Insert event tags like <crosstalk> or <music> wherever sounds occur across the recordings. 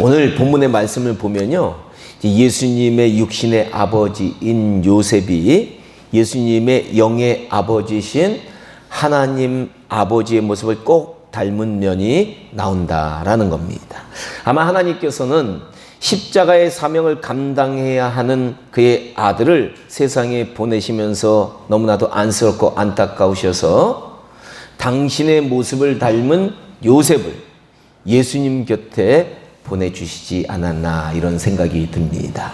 오늘 본문의 말씀을 보면요. 예수님의 육신의 아버지인 요셉이 예수님의 영의 아버지신 하나님 아버지의 모습을 꼭 닮은 면이 나온다라는 겁니다. 아마 하나님께서는 십자가의 사명을 감당해야 하는 그의 아들을 세상에 보내시면서 너무나도 안쓰럽고 안타까우셔서 당신의 모습을 닮은 요셉을 예수님 곁에 보내주시지 않았나 이런 생각이 듭니다.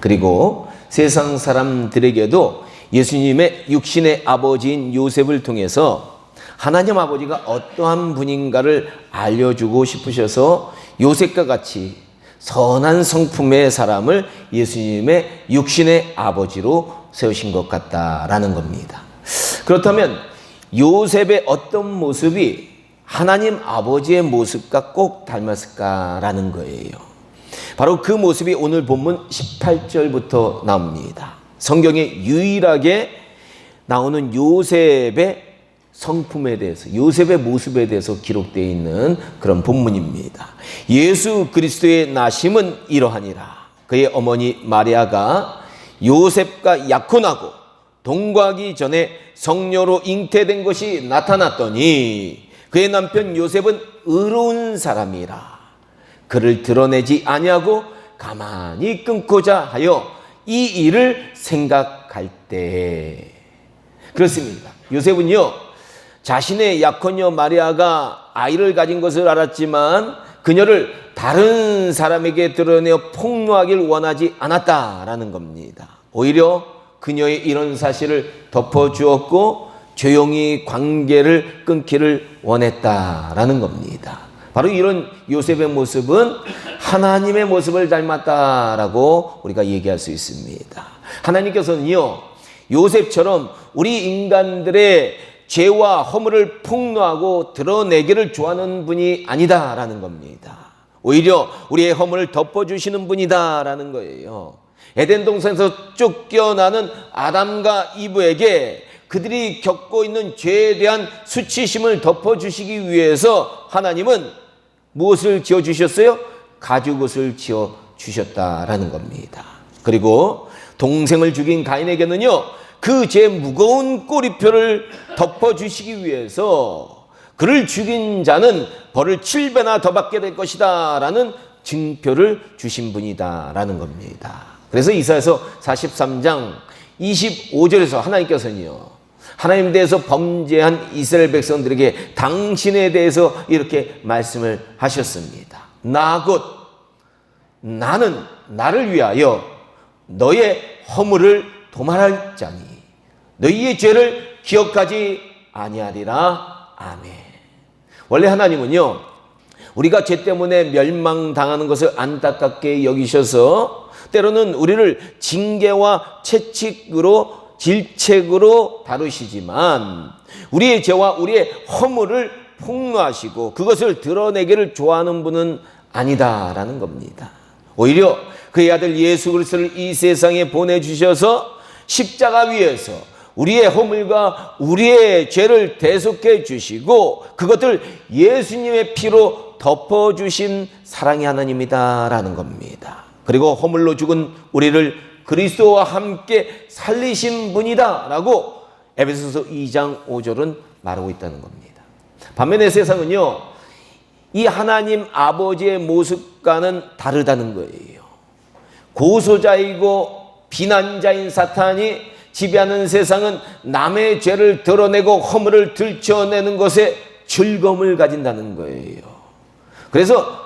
그리고 세상 사람들에게도 예수님의 육신의 아버지인 요셉을 통해서 하나님 아버지가 어떠한 분인가를 알려주고 싶으셔서 요셉과 같이 선한 성품의 사람을 예수님의 육신의 아버지로 세우신 것 같다라는 겁니다. 그렇다면 요셉의 어떤 모습이 하나님 아버지의 모습과 꼭 닮았을까라는 거예요. 바로 그 모습이 오늘 본문 18절부터 나옵니다. 성경에 유일하게 나오는 요셉의 성품에 대해서, 요셉의 모습에 대해서 기록되어 있는 그런 본문입니다. 예수 그리스도의 나심은 이러하니라. 그의 어머니 마리아가 요셉과 약혼하고 동거하기 전에 성녀로 잉태된 것이 나타났더니 그의 남편 요셉은 의로운 사람이라. 그를 드러내지 아니하고 가만히 끊고자 하여 이 일을 생각할 때 그렇습니다. 요셉은요 자신의 약혼녀 마리아가 아이를 가진 것을 알았지만 그녀를 다른 사람에게 드러내어 폭로하길 원하지 않았다라는 겁니다. 오히려 그녀의 이런 사실을 덮어주었고 조용히 관계를 끊기를 원했다라는 겁니다. 바로 이런 요셉의 모습은 하나님의 모습을 닮았다라고 우리가 얘기할 수 있습니다. 하나님께서는요, 요셉처럼 우리 인간들의 죄와 허물을 폭로하고 드러내기를 좋아하는 분이 아니다라는 겁니다. 오히려 우리의 허물을 덮어주시는 분이다라는 거예요. 에덴 동산에서 쫓겨나는 아담과 이브에게 그들이 겪고 있는 죄에 대한 수치심을 덮어주시기 위해서 하나님은 무엇을 지어 주셨어요? 가죽옷을 지어 주셨다라는 겁니다. 그리고 동생을 죽인 가인에게는요, 그죄 무거운 꼬리표를 덮어주시기 위해서 그를 죽인 자는 벌을 7배나 더 받게 될 것이다 라는 증표를 주신 분이다 라는 겁니다. 그래서 이사에서 43장 25절에서 하나님께서는요, 하나님 대해서 범죄한 이스라엘 백성들에게 당신에 대해서 이렇게 말씀을 하셨습니다. 나곧 나는 나를 위하여 너의 허물을 도말할 자니 너희의 죄를 기억하지 아니하리라. 아멘. 원래 하나님은요. 우리가 죄 때문에 멸망당하는 것을 안타깝게 여기셔서 때로는 우리를 징계와 채찍으로 질책으로 다루시지만 우리의 죄와 우리의 허물을 폭로하시고 그것을 드러내기를 좋아하는 분은 아니다라는 겁니다. 오히려 그의 아들 예수 그리스도를 이 세상에 보내 주셔서 십자가 위에서 우리의 허물과 우리의 죄를 대속해 주시고 그것을 예수님의 피로 덮어 주신 사랑의 하나님이다라는 겁니다. 그리고 허물로 죽은 우리를 그리스도와 함께 살리신 분이다라고 에베소서 2장 5절은 말하고 있다는 겁니다. 반면에 세상은요, 이 하나님 아버지의 모습과는 다르다는 거예요. 고소자이고 비난자인 사탄이 지배하는 세상은 남의 죄를 드러내고 허물을 들춰내는 것에 즐거움을 가진다는 거예요. 그래서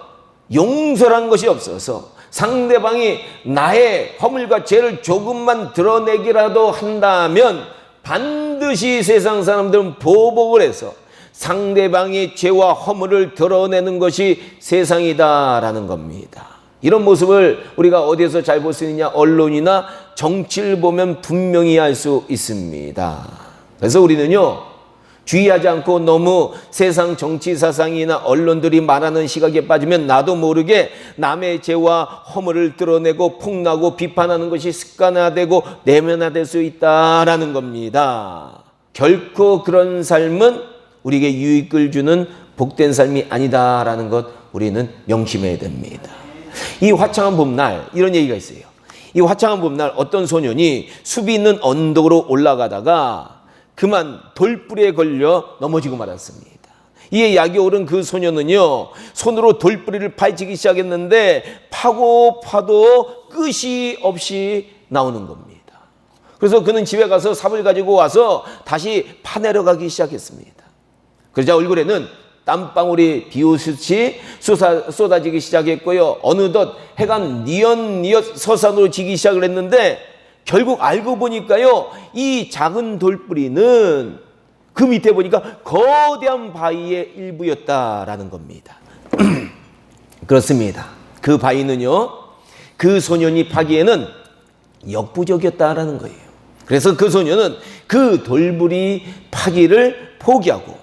용서란 것이 없어서 상대방이 나의 허물과 죄를 조금만 드러내기라도 한다면 반드시 세상 사람들은 보복을 해서 상대방의 죄와 허물을 드러내는 것이 세상이다라는 겁니다. 이런 모습을 우리가 어디에서 잘 볼 수 있느냐? 언론이나 정치를 보면 분명히 알 수 있습니다. 그래서 우리는요, 주의하지 않고 너무 세상 정치 사상이나 언론들이 말하는 시각에 빠지면 나도 모르게 남의 죄와 허물을 드러내고 폭나고 비판하는 것이 습관화되고 내면화될 수 있다라는 겁니다. 결코 그런 삶은 우리에게 유익을 주는 복된 삶이 아니다라는 것 우리는 명심해야 됩니다. 이 화창한 봄날 이런 얘기가 있어요. 이 화창한 봄날 어떤 소년이 숲이 있는 언덕으로 올라가다가 그만 돌불에 걸려 넘어지고 말았습니다. 이에 약이 오른 그 소년은요 손으로 돌뿌리를 파헤치기 시작했는데 파고 파도 끝이 없이 나오는 겁니다. 그래서 그는 집에 가서 삽을 가지고 와서 다시 파내려가기 시작했습니다. 그러자 얼굴에는 땀방울이 비오듯이 쏟아, 쏟아지기 시작했고요. 어느덧 해가 니엇니엇 서산으로 지기 시작을 했는데 결국 알고 보니까요. 이 작은 돌뿌리는 그 밑에 보니까 거대한 바위의 일부였다라는 겁니다. <clears throat> 그렇습니다. 그 바위는요. 그 소년이 파기에는 역부족이었다라는 거예요. 그래서 그 소년은 그 돌부리 파기를 포기하고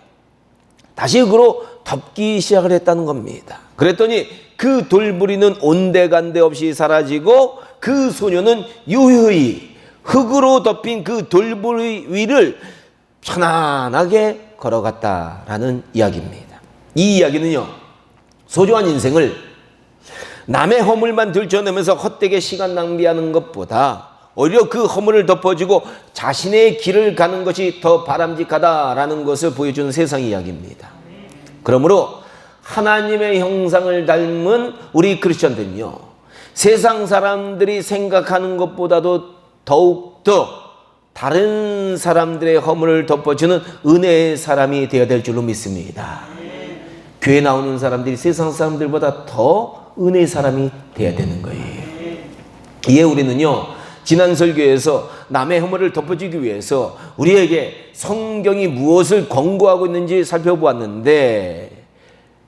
다시 그로 덮기 시작을 했다는 겁니다. 그랬더니 그 돌부리는 온데간데 없이 사라지고 그 소년은 유유히 흙으로 덮인 그 돌부리 위를 편안하게 걸어갔다라는 이야기입니다. 이 이야기는요, 소중한 인생을 남의 허물만 들춰내면서 헛되게 시간 낭비하는 것보다 오히려 그 허물을 덮어주고 자신의 길을 가는 것이 더 바람직하다라는 것을 보여주는 세상 이야기입니다. 그러므로 하나님의 형상을 닮은 우리 크리스천들은요, 세상 사람들이 생각하는 것보다도 더욱더 다른 사람들의 허물을 덮어주는 은혜의 사람이 되어야 될 줄로 믿습니다. 교회 나오는 사람들이 세상 사람들보다 더 은혜의 사람이 되어야 되는 거예요. 이에 우리는요, 지난 설교에서 남의 허물을 덮어주기 위해서 우리에게 성경이 무엇을 권고하고 있는지 살펴보았는데,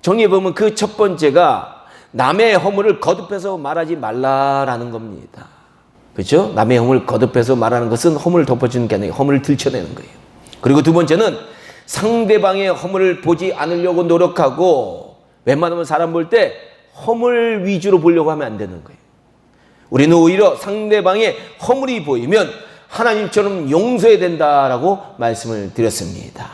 정리해보면 그 첫 번째가 남의 허물을 거듭해서 말하지 말라라는 겁니다. 그렇죠? 남의 허물을 거듭해서 말하는 것은 허물을 덮어주는 게 아니라 허물을 들춰내는 거예요. 그리고 두 번째는 상대방의 허물을 보지 않으려고 노력하고 웬만하면 사람 볼 때 허물 위주로 보려고 하면 안 되는 거예요. 우리는 오히려 상대방의 허물이 보이면 하나님처럼 용서해야 된다라고 말씀을 드렸습니다.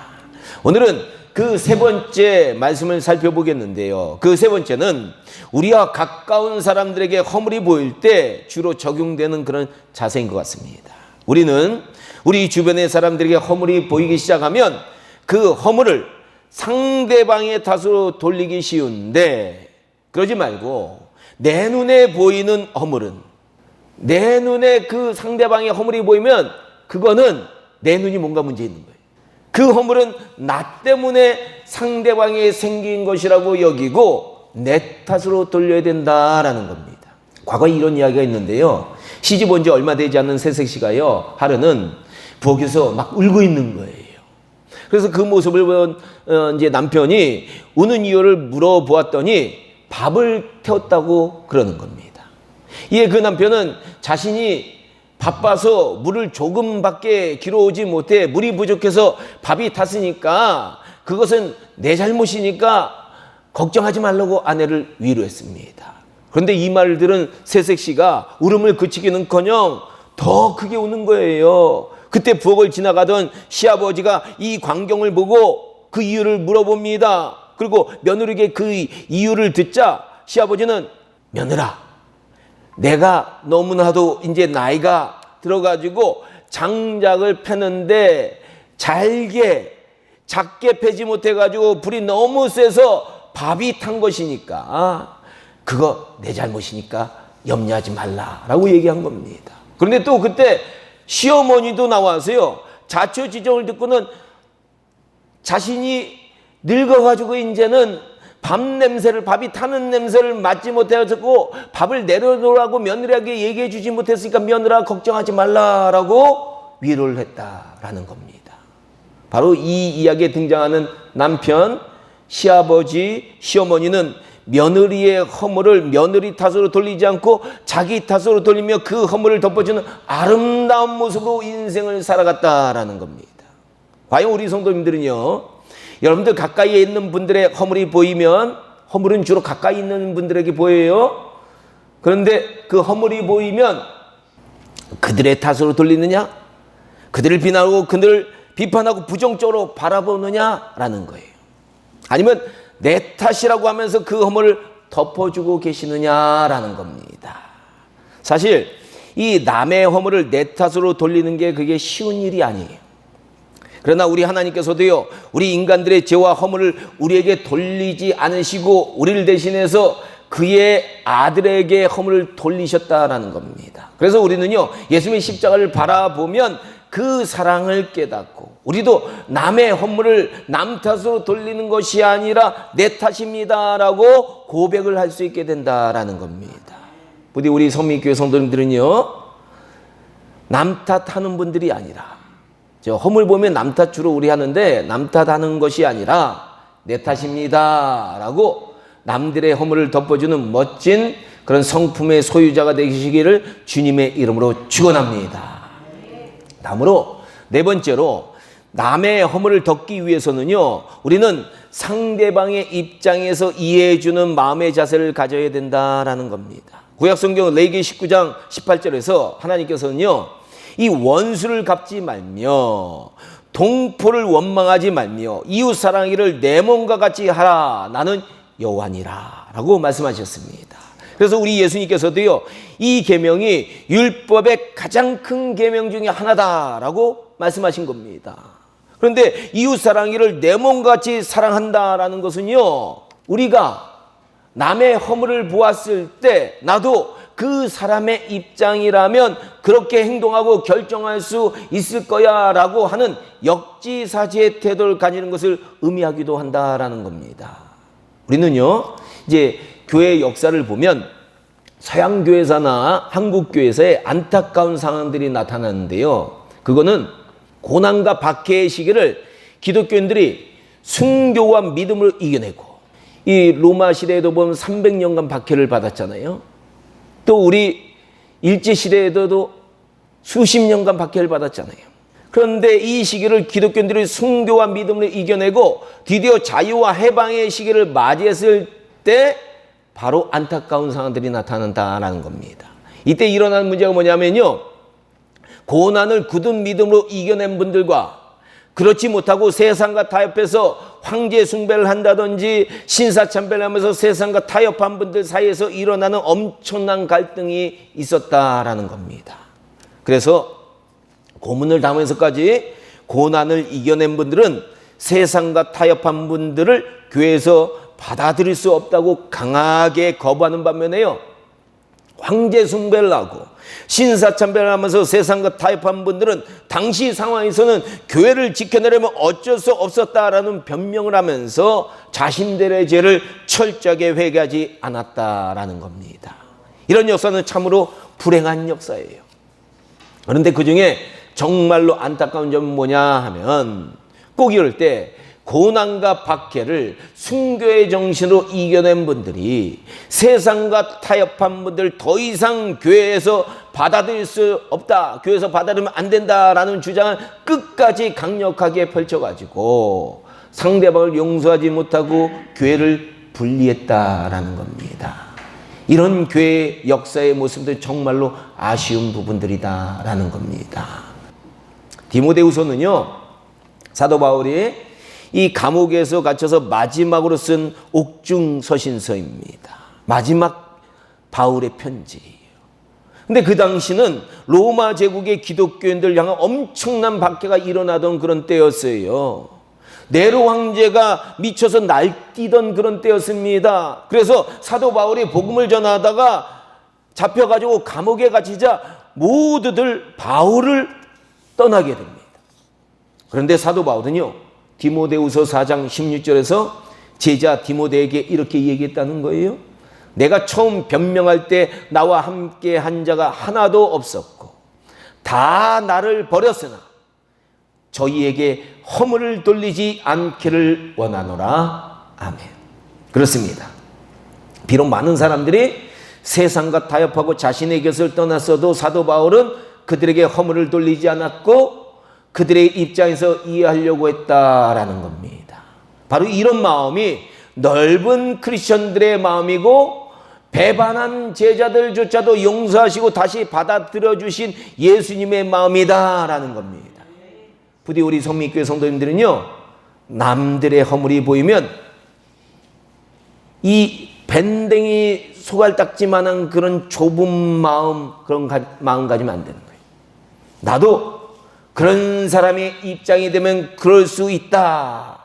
오늘은 그 세 번째 말씀을 살펴보겠는데요. 그 세 번째는 우리와 가까운 사람들에게 허물이 보일 때 주로 적용되는 그런 자세인 것 같습니다. 우리는 우리 주변의 사람들에게 허물이 보이기 시작하면 그 허물을 상대방의 탓으로 돌리기 쉬운데 그러지 말고 내 눈에 보이는 허물은 내 눈에 그 상대방의 허물이 보이면 그거는 내 눈이 뭔가 문제 있는 거예요. 그 허물은 나 때문에 상대방이 생긴 것이라고 여기고 내 탓으로 돌려야 된다라는 겁니다. 과거에 이런 이야기가 있는데요. 시집 온 지 얼마 되지 않는 새색 씨가요. 하루는 부엌에서 막 울고 있는 거예요. 그래서 그 모습을 본 어, 이제 남편이 우는 이유를 물어보았더니 밥을 태웠다고 그러는 겁니다. 이에 그 남편은 자신이 바빠서 물을 조금밖에 길어오지 못해 물이 부족해서 밥이 탔으니까 그것은 내 잘못이니까 걱정하지 말라고 아내를 위로했습니다. 그런데 이 말을 들은 새색 씨가 울음을 그치기는커녕 더 크게 우는 거예요. 그때 부엌을 지나가던 시아버지가 이 광경을 보고 그 이유를 물어봅니다. 그리고 며느리에게 그 이유를 듣자 시아버지는 며느라 내가 너무나도 이제 나이가 들어가지고 장작을 패는데 잘게 작게 패지 못해가지고 불이 너무 세서 밥이 탄 것이니까 그거 내 잘못이니까 염려하지 말라라고 얘기한 겁니다. 그런데 또 그때 시어머니도 나와서요 자초지종을 듣고는 자신이 늙어가지고 이제는 밥 냄새를 밥이 타는 냄새를 맡지 못해가지고 밥을 내려놓으라고 며느리에게 얘기해 주지 못했으니까 며느라 걱정하지 말라라고 위로를 했다라는 겁니다. 바로 이 이야기에 등장하는 남편, 시아버지, 시어머니는 며느리의 허물을 며느리 탓으로 돌리지 않고 자기 탓으로 돌리며 그 허물을 덮어주는 아름다운 모습으로 인생을 살아갔다라는 겁니다. 과연 우리 성도님들은요, 여러분들 가까이에 있는 분들의 허물이 보이면 허물은 주로 가까이 있는 분들에게 보여요. 그런데 그 허물이 보이면 그들의 탓으로 돌리느냐? 그들을 비난하고 그들을 비판하고 부정적으로 바라보느냐라는 거예요. 아니면 내 탓이라고 하면서 그 허물을 덮어주고 계시느냐라는 겁니다. 사실 이 남의 허물을 내 탓으로 돌리는 게 그게 쉬운 일이 아니에요. 그러나 우리 하나님께서도요, 우리 인간들의 죄와 허물을 우리에게 돌리지 않으시고 우리를 대신해서 그의 아들에게 허물을 돌리셨다라는 겁니다. 그래서 우리는요, 예수님의 십자가를 바라보면 그 사랑을 깨닫고 우리도 남의 허물을 남 탓으로 돌리는 것이 아니라 내 탓입니다라고 고백을 할 수 있게 된다라는 겁니다. 부디 우리 성민교회 성도님들은요, 남 탓하는 분들이 아니라 저 허물 보면 남탓 주로 우리 하는데 남 탓하는 것이 아니라 내 탓입니다 라고 남들의 허물을 덮어주는 멋진 그런 성품의 소유자가 되시기를 주님의 이름으로 축원합니다. 다음으로 네 번째로 남의 허물을 덮기 위해서는요 우리는 상대방의 입장에서 이해해 주는 마음의 자세를 가져야 된다라는 겁니다. 구약 성경 레기 19장 18절에서 하나님께서는요 이 원수를 갚지 말며 동포를 원망하지 말며 이웃 사랑이를 내 몸과 같이 하라 나는 여호와니라라고 말씀하셨습니다. 그래서 우리 예수님께서도요 이 계명이 율법의 가장 큰 계명 중에 하나다라고 말씀하신 겁니다. 그런데 이웃 사랑이를 내 몸같이 사랑한다라는 것은요 우리가 남의 허물을 보았을 때 나도 그 사람의 입장이라면 그렇게 행동하고 결정할 수 있을 거야 라고 하는 역지사지의 태도를 가지는 것을 의미하기도 한다라는 겁니다. 우리는요, 이제 교회 역사를 보면 서양 교회사나 한국 교회에서의 안타까운 상황들이 나타나는데요. 그거는 고난과 박해의 시기를 기독교인들이 순교와 믿음으로 이겨내고 이 로마 시대에도 보면 300년간 박해를 받았잖아요. 또 우리 일제 시대에도 수십 년간 박해를 받았잖아요. 그런데 이 시기를 기독교인들이 순교와 믿음으로 이겨내고 드디어 자유와 해방의 시기를 맞이했을 때 바로 안타까운 상황들이 나타난다라는 겁니다. 이때 일어나는 문제가 뭐냐면요. 고난을 굳은 믿음으로 이겨낸 분들과 그렇지 못하고 세상과 타협해서 황제 숭배를 한다든지 신사참배를 하면서 세상과 타협한 분들 사이에서 일어나는 엄청난 갈등이 있었다라는 겁니다. 그래서 고문을 당하면서까지 고난을 이겨낸 분들은 세상과 타협한 분들을 교회에서 받아들일 수 없다고 강하게 거부하는 반면에요. 황제 숭배를 하고 신사참배를 하면서 세상과 타협한 분들은 당시 상황에서는 교회를 지켜내려면 어쩔 수 없었다라는 변명을 하면서 자신들의 죄를 철저하게 회개하지 않았다라는 겁니다. 이런 역사는 참으로 불행한 역사예요. 그런데 그 중에 정말로 안타까운 점은 뭐냐 하면 꼭 이럴 때 고난과 박해를 순교의 정신으로 이겨낸 분들이 세상과 타협한 분들 더 이상 교회에서 받아들일 수 없다. 교회에서 받아들이면 안 된다라는 주장을 끝까지 강력하게 펼쳐가지고 상대방을 용서하지 못하고 교회를 분리했다라는 겁니다. 이런 교회 역사의 모습들 정말로 아쉬운 부분들이다라는 겁니다. 디모데후서는요 사도 바울이 이 감옥에서 갇혀서 마지막으로 쓴 옥중 서신서입니다. 마지막 바울의 편지예요. 근데 그 당시는 로마 제국의 기독교인들 향한 엄청난 박해가 일어나던 그런 때였어요. 네로 황제가 미쳐서 날뛰던 그런 때였습니다. 그래서 사도 바울이 복음을 전하다가 잡혀가지고 감옥에 갇히자 모두들 바울을 떠나게 됩니다. 그런데 사도 바울은요, 디모데우서 4장 16절에서 제자 디모데에게 이렇게 얘기했다는 거예요. 내가 처음 변명할 때 나와 함께 한 자가 하나도 없었고 다 나를 버렸으나 저희에게 허물을 돌리지 않기를 원하노라. 아멘. 그렇습니다. 비록 많은 사람들이 세상과 타협하고 자신의 것을 떠났어도 사도 바울은 그들에게 허물을 돌리지 않았고 그들의 입장에서 이해하려고 했다라는 겁니다. 바로 이런 마음이 넓은 크리스천들의 마음이고 배반한 제자들조차도 용서하시고 다시 받아들여 주신 예수님의 마음이다라는 겁니다. 부디 우리 성민교회 성도님들은요. 남들의 허물이 보이면 이 밴댕이 소갈딱지만한 그런 좁은 마음 그런 가, 마음 가지면 안 되는 거예요. 나도 그런 사람의 입장이 되면 그럴 수 있다.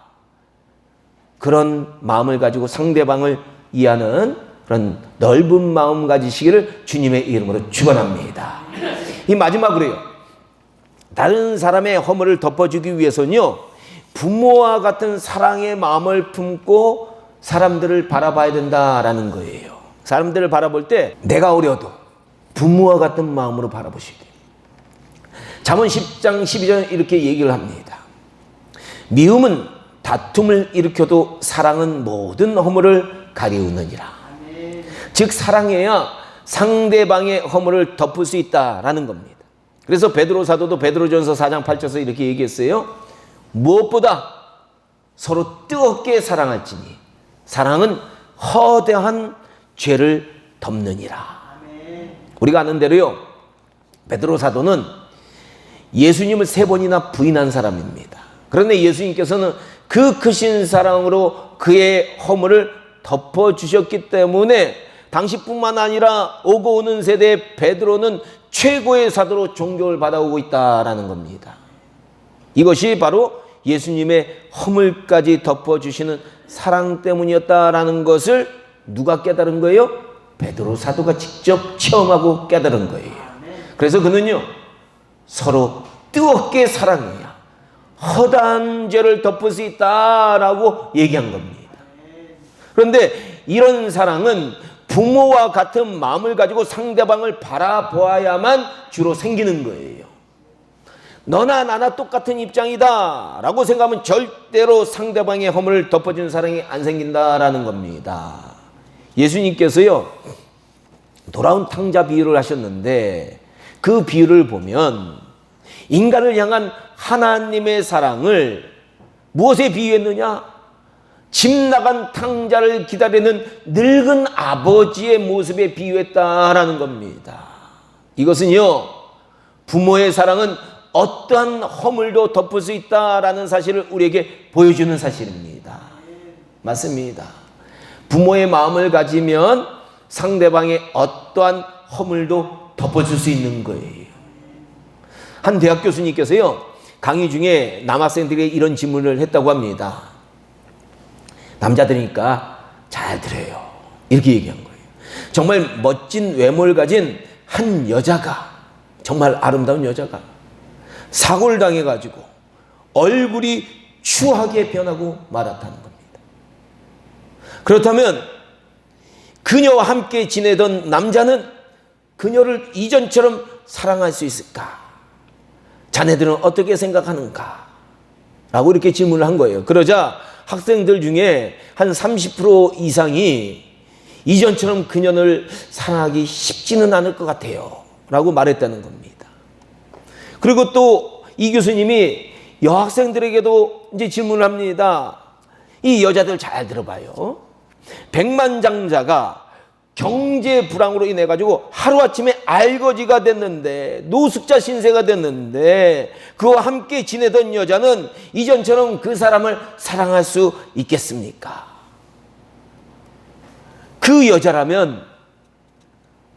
그런 마음을 가지고 상대방을 이해하는 그런 넓은 마음 가지시기를 주님의 이름으로 축원합니다. 이 마지막으로요. 다른 사람의 허물을 덮어주기 위해서는요. 부모와 같은 사랑의 마음을 품고 사람들을 바라봐야 된다라는 거예요. 사람들을 바라볼 때 내가 어려도 부모와 같은 마음으로 바라보시게 돼요. 잠언 10장 12절 이렇게 얘기를 합니다. 미움은 다툼을 일으켜도 사랑은 모든 허물을 가리우느니라. 즉 사랑해야 상대방의 허물을 덮을 수 있다라는 겁니다. 그래서 베드로 사도도 베드로전서 4장 8절에서 이렇게 얘기했어요. 무엇보다 서로 뜨겁게 사랑할지니 사랑은 허대한 죄를 덮느니라. 우리가 아는 대로요. 베드로 사도는 예수님을 세 번이나 부인한 사람입니다. 그런데 예수님께서는 그 크신 사랑으로 그의 허물을 덮어 주셨기 때문에 당시뿐만 아니라 오고 오는 세대 베드로는 최고의 사도로 존경을 받아오고 있다라는 겁니다. 이것이 바로 예수님의 허물까지 덮어주시는 사랑 때문이었다라는 것을 누가 깨달은 거예요? 베드로 사도가 직접 체험하고 깨달은 거예요. 그래서 그는요, 서로 뜨겁게 사랑해야 허다한 죄를 덮을 수 있다라고 얘기한 겁니다. 그런데 이런 사랑은 부모와 같은 마음을 가지고 상대방을 바라보아야만 주로 생기는 거예요. 너나 나나 똑같은 입장이다 라고 생각하면 절대로 상대방의 허물을 덮어주는 사랑이 안 생긴다라는 겁니다. 예수님께서요, 돌아온 탕자 비유를 하셨는데 그 비유를 보면 인간을 향한 하나님의 사랑을 무엇에 비유했느냐? 집 나간 탕자를 기다리는 늙은 아버지의 모습에 비유했다라는 겁니다. 이것은요, 부모의 사랑은 어떠한 허물도 덮을 수 있다라는 사실을 우리에게 보여주는 사실입니다. 맞습니다. 부모의 마음을 가지면 상대방의 어떠한 허물도 덮어줄 수 있는 거예요. 한 대학 교수님께서요, 강의 중에 남학생들에게 이런 질문을 했다고 합니다. 남자들이니까 잘 들어요. 이렇게 얘기한 거예요. 정말 멋진 외모를 가진 한 여자가, 정말 아름다운 여자가 사고를 당해가지고 얼굴이 추하게 변하고 말았다는 겁니다. 그렇다면 그녀와 함께 지내던 남자는 그녀를 이전처럼 사랑할 수 있을까? 자네들은 어떻게 생각하는가? 라고 이렇게 질문을 한 거예요. 그러자 학생들 중에 한 30% 이상이 이전처럼 그녀를 사랑하기 쉽지는 않을 것 같아요. 라고 말했다는 겁니다. 그리고 또 이 교수님이 여학생들에게도 이제 질문을 합니다. 이 여자들 잘 들어봐요. 백만장자가 경제 불황으로 인해 가지고 하루아침에 알거지가 됐는데 노숙자 신세가 됐는데 그와 함께 지내던 여자는 이전처럼 그 사람을 사랑할 수 있겠습니까? 그 여자라면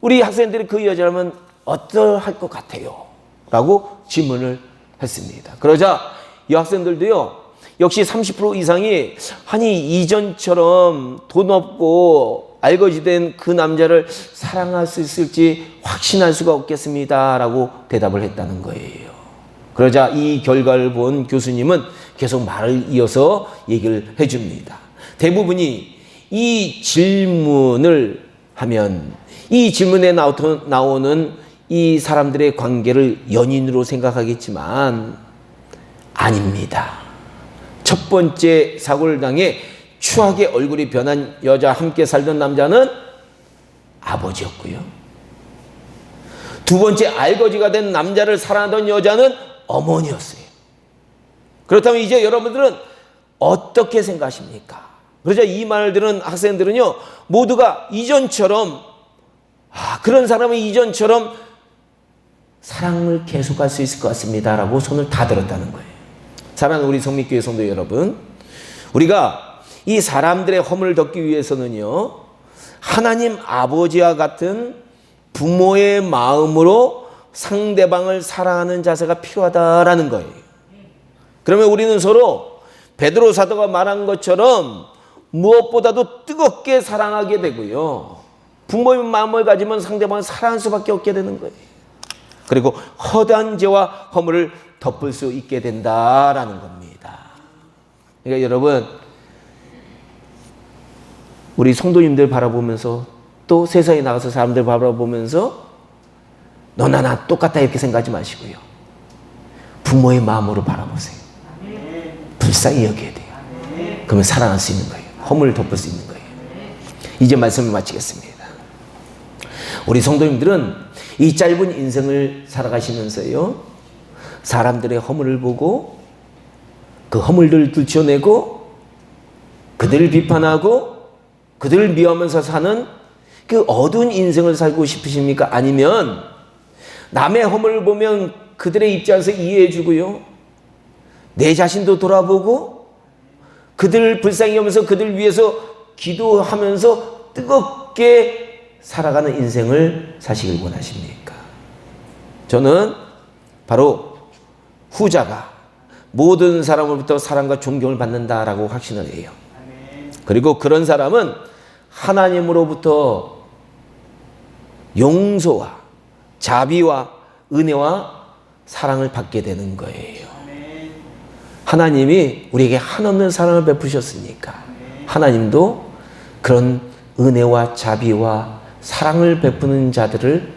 우리 학생들이 그 여자라면 어떠할 것 같아요? 라고 질문을 했습니다. 그러자 이 학생들도요, 역시 30% 이상이 아니 이전처럼 돈 없고 알거지 된 그 남자를 사랑할 수 있을지 확신할 수가 없겠습니다 라고 대답을 했다는 거예요. 그러자 이 결과를 본 교수님은 계속 말을 이어서 얘기를 해줍니다. 대부분이 이 질문을 하면 이 질문에 나오는 이 사람들의 관계를 연인으로 생각하겠지만 아닙니다. 첫 번째 사고를 당해 추하게 얼굴이 변한 여자 함께 살던 남자는 아버지였고요. 두 번째 알거지가 된 남자를 사랑하던 여자는 어머니였어요. 그렇다면 이제 여러분들은 어떻게 생각하십니까? 그러자 이 말을 들은 학생들은요, 모두가 이전처럼, 아, 그런 사람은 이전처럼 사랑을 계속할 수 있을 것 같습니다라고 손을 다 들었다는 거예요. 사랑하는 우리 성립교회 성도 여러분, 우리가 이 사람들의 허물을 덮기 위해서는요, 하나님 아버지와 같은 부모의 마음으로 상대방을 사랑하는 자세가 필요하다라는 거예요. 그러면 우리는 서로 베드로 사도가 말한 것처럼 무엇보다도 뜨겁게 사랑하게 되고요. 부모의 마음을 가지면 상대방을 사랑할 수밖에 없게 되는 거예요. 그리고 허다한 죄와 허물을 덮을 수 있게 된다라는 겁니다. 그러니까 여러분 우리 성도님들 바라보면서 또 세상에 나가서 사람들 바라보면서 너나 나 똑같다 이렇게 생각하지 마시고요. 부모의 마음으로 바라보세요. 불쌍히 여겨야 돼요. 그러면 사랑할 수 있는 거예요. 허물을 덮을 수 있는 거예요. 이제 말씀을 마치겠습니다. 우리 성도님들은 이 짧은 인생을 살아가시면서요. 사람들의 허물을 보고 그 허물들을 들춰내고 그들을 비판하고 그들을 미워하면서 사는 그 어두운 인생을 살고 싶으십니까? 아니면 남의 허물을 보면 그들의 입장에서 이해해 주고요. 내 자신도 돌아보고 그들을 불쌍히 여면서 그들 위해서 기도하면서 뜨겁게 살아가는 인생을 사시길 원하십니까? 저는 바로 후자가 모든 사람으로부터 사랑과 존경을 받는다라고 확신을 해요. 그리고 그런 사람은 하나님으로부터 용서와 자비와 은혜와 사랑을 받게 되는 거예요. 하나님이 우리에게 한없는 사랑을 베푸셨으니까 하나님도 그런 은혜와 자비와 사랑을 베푸는 자들을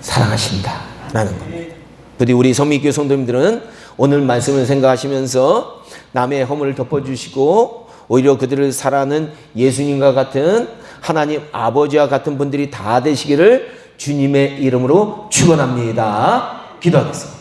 사랑하신다라는 겁니다. 부디 우리 성미교 성도님들은 오늘 말씀을 생각하시면서 남의 허물을 덮어주시고 오히려 그들을 사랑하는 예수님과 같은 하나님 아버지와 같은 분들이 다 되시기를 주님의 이름으로 축원합니다. 기도하겠습니다.